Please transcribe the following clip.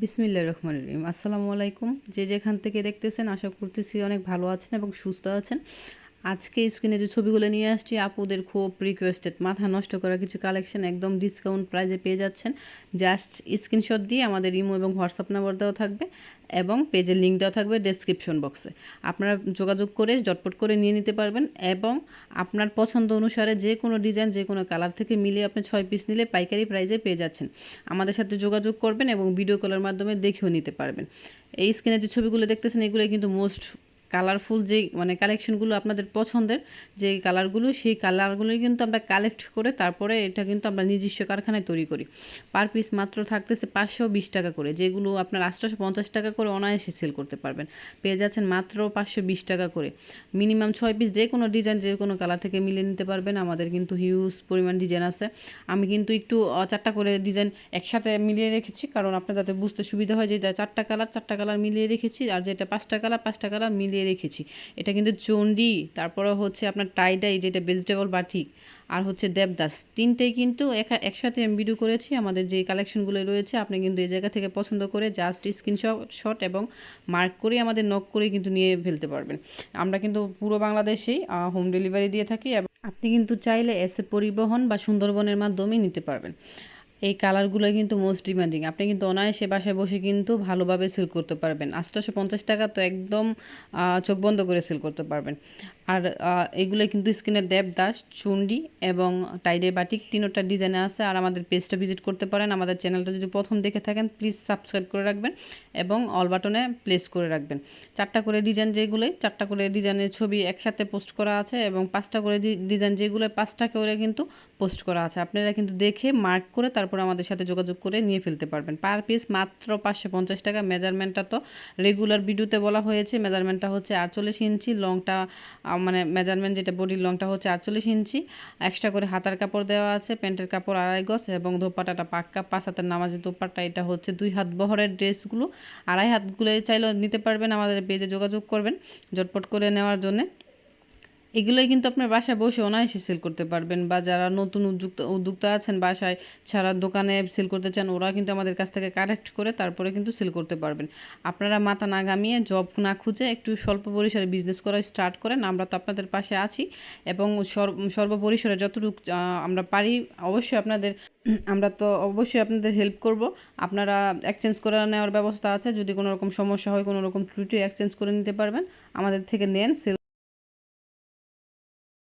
বিসমিল্লা রহমান রহিম। আসসালামু আলাইকুম। যে যেখান থেকে দেখতেছেন, আশা করতেছি অনেক ভালো আছেন এবং সুস্থ আছেন। আজকে স্ক্রিনে যে ছবিগুলো নিয়ে আসছি, আপুদের খুব রিকোয়েস্টেড মাথা নষ্ট করা কিছু কালেকশন একদম ডিসকাউন্ট প্রাইজে পেয়ে যাচ্ছেন। জাস্ট স্ক্রিনশট দিয়ে আমাদের ইমো এবং হোয়াটসঅ্যাপ নাম্বার দেওয়া থাকবে এবং পেজের লিঙ্ক দেওয়া থাকবে ডেসক্রিপশন বক্সে আপনারা যোগাযোগ করে জটপট করে নিয়ে নিতে পারবেন এবং আপনার পছন্দ অনুসারে যে কোনো ডিজাইন যে কোনো কালার থেকে মিলিয়ে আপনি ছয় পিস নিলে পাইকারি প্রাইজে পেয়ে যাচ্ছেন। আমাদের সাথে যোগাযোগ করবেন এবং ভিডিও কলের মাধ্যমে দেখেও নিতে পারবেন। এই স্ক্রিনে যে ছবিগুলো দেখতেছেন এগুলো কিন্তু মোস্ট কালারফুল যে মানে কালেকশনগুলো আপনাদের পছন্দের, যে কালারগুলো সেই কালারগুলোই কিন্তু আমরা কালেক্ট করে তারপরে এটা কিন্তু আমরা নিজস্ব কারখানায় তৈরি করি। পার পিস মাত্র থাকতেছে পাঁচশো বিশ টাকা করে, যেগুলো আপনার আটশোশো পঞ্চাশ টাকা করে অনায়াসে সেল করতে পারবেন। পেয়ে যাচ্ছেন মাত্র পাঁচশো বিশ টাকা করে। মিনিমাম ছয় পিস যে কোনো ডিজাইন যে কোনো কালার থেকে মিলিয়ে নিতে পারবেন। আমাদের কিন্তু হিউজ পরিমাণ ডিজাইন আছে। আমি কিন্তু একটু চারটা করে ডিজাইন একসাথে মিলিয়ে রেখেছি, কারণ আপনার যাতে বুঝতে সুবিধা হয় যে চারটা কালার চারটা কালার মিলিয়ে রেখেছি, আর যেটা পাঁচটা কালার পাঁচটা কালার মিলিয়ে রেখেছি। এটা কিন্তু চণ্ডী তারপরে হচ্ছে আপনার টাইডাই যেটা ভেজিটেবল বাটিক আর হচ্ছে দেবদাস। তিনটেই কিন্তু একা, একসাথে আমি ভিডিও করেছি, আমাদের যে কালেকশনগুলো রয়েছে, আপনি কিন্তু এই জায়গা থেকে পছন্দ করে জাস্ট স্ক্রিনশট শট এবং মার্ক করে আমাদের নক করে কিন্তু নিয়ে ফেলতে পারবেন। আমরা কিন্তু পুরো বাংলাদেশেই হোম ডেলিভারি দিয়ে থাকি আপনি কিন্তু চাইলে এসে পরিবহন বা সুন্দরবনের মাধ্যমে নিতে পারবেন। এই কালারগুলো কিন্তু মোস্ট ডিমান্ডিং আপনি কিন্তু অনায়াসে বাসায় বসে কিন্তু ভালোভাবে সেল করতে পারবেন। আটশোশো পঞ্চাশ টাকা তো একদম চোখ বন্ধ করে সেল করতে পারবেন। আর এগুলো কিন্তু স্কিনের দেবদাস চুন্ডি এবং টাইডে বাটিক তিনোটা ডিজাইনে আছে। আর আমাদের পেজটা ভিজিট করতে পারেন। আমাদের চ্যানেলটা যদি প্রথম দেখে থাকেন, প্লিজ সাবস্ক্রাইব করে রাখবেন এবং অল বাটনে প্লেস করে রাখবেন। চারটা করে ডিজাইন যেগুলো, চারটা করে ডিজাইনের ছবি একসাথে পোস্ট করা আছে এবং পাঁচটা করে ডিজাইন যেগুলো, পাঁচটা করে কিন্তু পোস্ট করা আছে। আপনারা কিন্তু দেখে মার্ক করে তারপর আমাদের সাথে যোগাযোগ করে নিয়ে ফেলতে পারবেন। পার পিস মাত্র পাঁচশো পঞ্চাশ টাকা। মেজারমেন্টটা তো রেগুলার ভিডিওতে বলা হয়েছে। মেজারমেন্টটা হচ্ছে আটচল্লিশ ইঞ্চি লংটা মানে মেজারমেন্ট যেটা বডির লংটা হচ্ছে আটচল্লিশ ইঞ্চি এক্সট্রা করে হাতার কাপড় দেওয়া আছে, প্যান্টের কাপড় আড়াই গজ এবং দোপাটাটা পাক্কা পাঁচ হাতের নামাজের ধোপাটা এটা হচ্ছে দুই হাত বহরের ড্রেসগুলো। আড়াই হাতগুলো চাইলেও নিতে পারবেন, আমাদের পেজে যোগাযোগ করবেন, জটপট করে নেওয়ার জন্যে। এগুলোই কিন্তু আপনার বাসায় বসে অনায়াসে সেল করতে পারবেন বা যারা নতুন উদ্যোক্তা উদ্যোক্তা আছেন বাসায় ছাড়া দোকানে সেল করতে চান ওরা কিন্তু আমাদের কাছ থেকে কালেক্ট করে তারপরে কিন্তু সেল করতে পারবেন। আপনারা মাথা না গামিয়ে জব না খুঁজে একটু স্বল্প পরিসরে বিজনেস করা স্টার্ট করেন, আমরা তো আপনাদের পাশে আছি এবং সর্ব- সর্বপরিসরে যতটুকু আমরা পারি, অবশ্যই আপনাদের, আমরা তো অবশ্যই আপনাদের হেল্প করব। আপনারা এক্সচেঞ্জ করে নেওয়ার ব্যবস্থা আছে, যদি কোনো রকম সমস্যা হয়, কোনো রকম ত্রুটি এক্সচেঞ্জ করে নিতে পারবেন। আমাদের থেকে নেন সেল